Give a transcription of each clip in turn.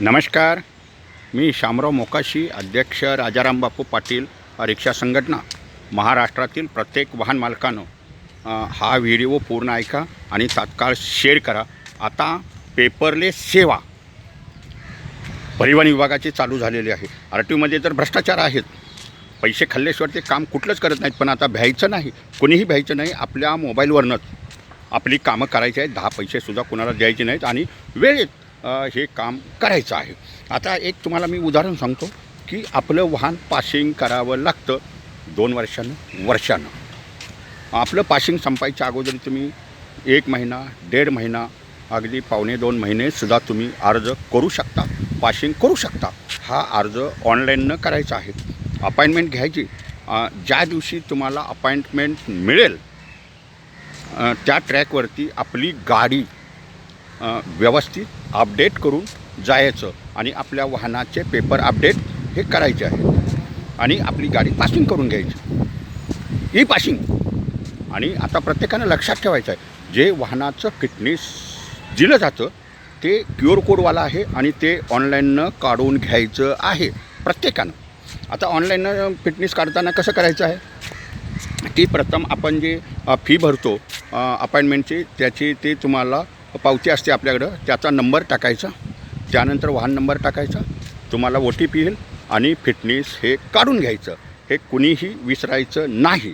नमस्कार. मी शामराव मोकाशी अध्यक्ष राजाराम बापू पाटील रिक्षा संघटना महाराष्ट्रातील प्रत्येक वाहन मालकानं हा व्हिडिओ पूर्ण ऐका आणि तात्काळ शेअर करा. आता पेपरलेस सेवा परिवहन विभागाची चालू झालेली आहे. आर टी ओमध्ये तर भ्रष्टाचार आहेत. पैसे खाल्ल्याशिवाय ते काम कुठलंच करत नाहीत. पण आता भ्यायचं नाही कोणीही भ्यायचं नाही आपल्या मोबाईलवरनंच आपली कामं करायची आहेत. दहा पैसेसुद्धा कुणाला द्यायचे नाहीत आणि वेळेत हे काम करायचं आहे. आता एक तुम्हाला मी उदाहरण सांगतो की आपलं वाहन पासिंग करावं लागतं दोन वर्षानं वर्षानं. आपलं पासिंग संपायच्या अगोदर तुम्ही एक महिना दीड महिना अगदी पावणे दोन महिनेसुद्धा तुम्ही अर्ज करू शकता पासिंग करू शकता. हा अर्ज ऑनलाईननं करायचा आहे. अपॉइंटमेंट घ्यायची. ज्या दिवशी तुम्हाला अपॉइंटमेंट मिळेल त्या ट्रॅकवरती आपली गाडी व्यवस्थित अपडेट करून जायचं आणि आपल्या वाहनाचे पेपर अपडेट हे करायचे आहे आणि आपली गाडी पासिंग करून घ्यायची. ई पासिंग आणि आता प्रत्येकानं लक्षात ठेवायचं आहे जे वाहनाचं फिटनेस दिलं जातं ते क्यू आर कोडवाला आहे आणि ते ऑनलाईननं काढून घ्यायचं आहे प्रत्येकानं. आता ऑनलाईननं फिटनेस काढताना कसं करायचं आहे? ती प्रथम आपण जे फी भरतो अपॉइंटमेंटची त्याची ते तुम्हाला पावती असते आपल्याकडं त्याचा नंबर टाकायचा. त्यानंतर वाहन नंबर टाकायचा. तुम्हाला ओ टी पी येईल आणि फिटनेस हे काढून घ्यायचं. हे कुणीही विसरायचं नाही.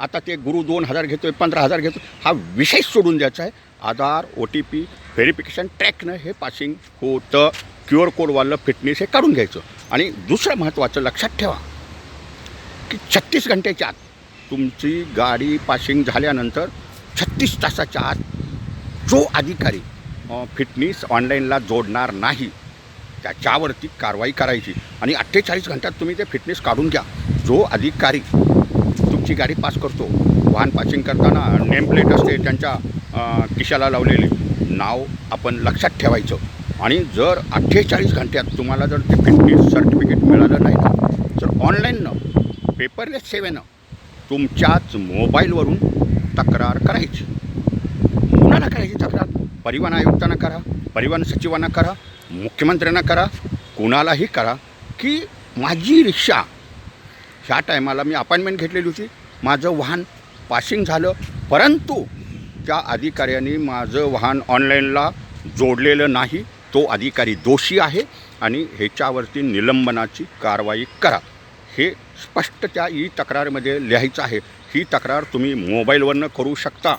आता ते गुरु दोन हजार घेतो आहे पंधरा हजार घेतो हा विषय सोडून द्यायचा आहे. Aadhaar O T P verification ट्रॅकनं हे पासिंग होतं. क्यू आर कोडवालं फिटनेस हे काढून घ्यायचं. आणि दुसरं महत्त्वाचं लक्षात ठेवा की छत्तीस घंट्याच्या आत तुमची गाडी पासिंग झाल्यानंतर छत्तीस तासाच्या आत जो अधिकारी फिटनेस ऑनलाईनला जोडणार नाही त्याच्यावरती कारवाई करायची. आणि अठ्ठेचाळीस घंट्यात तुम्ही ते फिटनेस काढून घ्या. जो अधिकारी तुमची गाडी पास करतो वाहन पासिंग करताना नेमप्लेट असते त्यांच्या किशाला लावलेले लावलेली नाव आपण लक्षात ठेवायचं. आणि जर अठ्ठेचाळीस घंट्यात तुम्हाला जर ते फिटनेस सर्टिफिकेट मिळालं नाही ना तर ऑनलाईननं पेपरलेस सेवेनं तुमच्याच मोबाईलवरून तक्रार करायची. कुणाला करायची तक्रार. परिवहन आयुक्तांना करा परिवहन सचिवांना करा मुख्यमंत्र्यांना करा कुणालाही करा की माझी रिक्षा ह्या टायमाला मी अपॉइंटमेंट घेतलेली होती. माझं वाहन पासिंग झालं परंतु त्या अधिकाऱ्यांनी माझं वाहन ऑनलाईनला जोडलेलं नाही. तो अधिकारी दोषी आहे आणि ह्याच्यावरती निलंबनाची कारवाई करा. हे स्पष्ट त्या ई तक्रारमध्ये लिहायचं आहे. ही तक्रार तुम्ही मोबाईलवरनं करू शकता.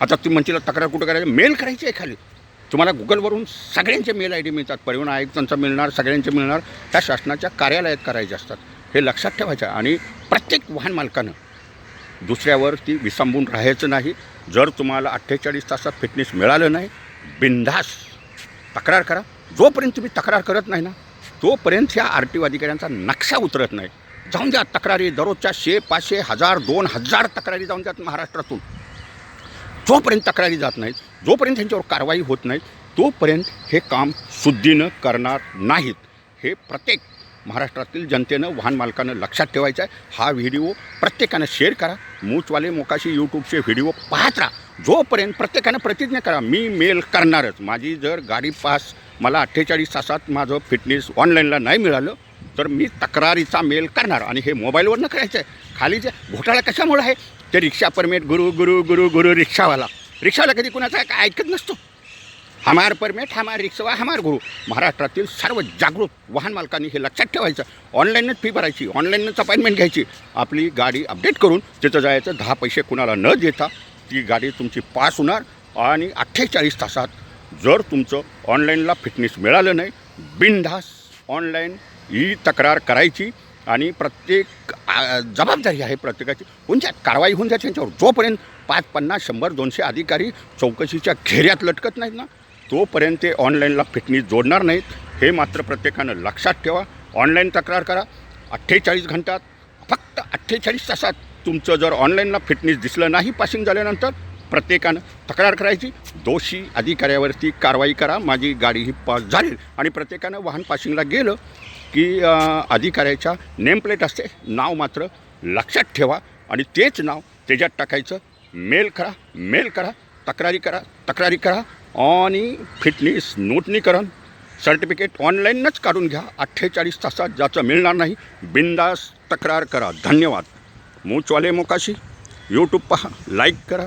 आता तुम्ही म्हणतील तक्रार कुठं करायची? मेल करायची आहे खाली. तुम्हाला गुगलवरून सगळ्यांचे मेल आय डी मिळतात. परिवहन आयुक्तांचा मिळणार सगळ्यांचे मिळणार. त्या शासनाच्या कार्यालयात करायचे असतात. हे लक्षात ठेवायचं आणि प्रत्येक वाहन मालकानं दुसऱ्यावरती विसंबून राहायचं नाही. जर तुम्हाला अठ्ठेचाळीस तासात फिटनेस मिळालं नाही बिनधास तक्रार करा. जोपर्यंत तुम्ही तक्रार करत नाही ना तोपर्यंत ह्या आर टी ओ अधिकाऱ्यांचा नक्षा उतरत नाही. जाऊन द्या तक्रारी. दररोजच्या शे पाचशे हजार दोन हजार तक्रारी जाऊन द्यात महाराष्ट्रातून. जोपर्यंत तक्रारी जात नाहीत जोपर्यंत त्यांच्यावर कारवाई होत नाही तोपर्यंत हे काम शुद्धीनं करणार नाहीत. हे प्रत्येक महाराष्ट्रातील जनतेनं वाहन मालकानं लक्षात ठेवायचं आहे. हा व्हिडिओ प्रत्येकानं शेअर करा. मूचवाले मोकाशी यूट्यूबचे व्हिडिओ पाहत राहा. जोपर्यंत प्रत्येकानं प्रतिज्ञा करा मी मेल करणारच. माझी जर गाडी पास मला अठ्ठेचाळीस तासात माझं फिटनेस ऑनलाईनला नाही मिळालं तर मी तक्रारीचा मेल करणार. आणि हे मोबाईलवरनं करायचं आहे. खाली जे घोटाळा कशामुळे आहे? ते रिक्षा परमिट गुरु गुरु गुरु गुरु रिक्षावाला. रिक्षावाला कधी कुणाचा काय ऐकत नसतो. हमार परमिट हमार रिक्षावा हमार गुरु. महाराष्ट्रातील सर्व जागृत वाहन मालकांनी हे लक्षात ठेवायचं. ऑनलाईनच फी भरायची ऑनलाईनच अपॉइंटमेंट घ्यायची. आपली गाडी अपडेट करून तिथं जायचं. दहा पैसे कुणाला न देता ती गाडी तुमची पास होणार आणि अठ्ठेचाळीस तासात जर तुमचं ऑनलाईनला फिटनेस मिळालं नाही बिनधास ऑनलाईन ही तक्रार करायची. आणि प्रत्येक जबाबदारी आहे प्रत्येकाची. होऊन द्या कारवाई होऊन द्या त्यांच्यावर. जोपर्यंत पाच पन्नास शंभर दोनशे अधिकारी चौकशीच्या घेऱ्यात लटकत नाहीत ना तोपर्यंत ते ऑनलाईनला फिटनेस जोडणार नाहीत. हे मात्र प्रत्येकानं लक्षात ठेवा. ऑनलाईन तक्रार करा. अठ्ठेचाळीस घंटात फक्त अठ्ठेचाळीस तासात तुमचं जर ऑनलाईनला फिटनेस दिसलं नाही पासिंग झाल्यानंतर प्रत्येकानं तक्रार करायची. दोषी अधिकाऱ्यावरती कारवाई करा. माझी गाडी ही पास झाली. आणि प्रत्येकानं वाहन पासिंगला गेलं की अधिकाऱ्याच्या नेमप्लेट असते. नाव मात्र लक्षात ठेवा. आणि तेच नाव त्याच्यात टाकायचं. मेल करा. मेल करा. तक्रारी करा. तक्रारी करा. आणि फिटनेस नूतनीकरण सर्टिफिकेट ऑनलाईनच काढून घ्या. अठ्ठेचाळीस तासात ज्याचं मिळणार नाही बिंदास तक्रार करा. धन्यवाद. मूचवाले मोकाशी. यूट्यूब पहा. लाईक करा.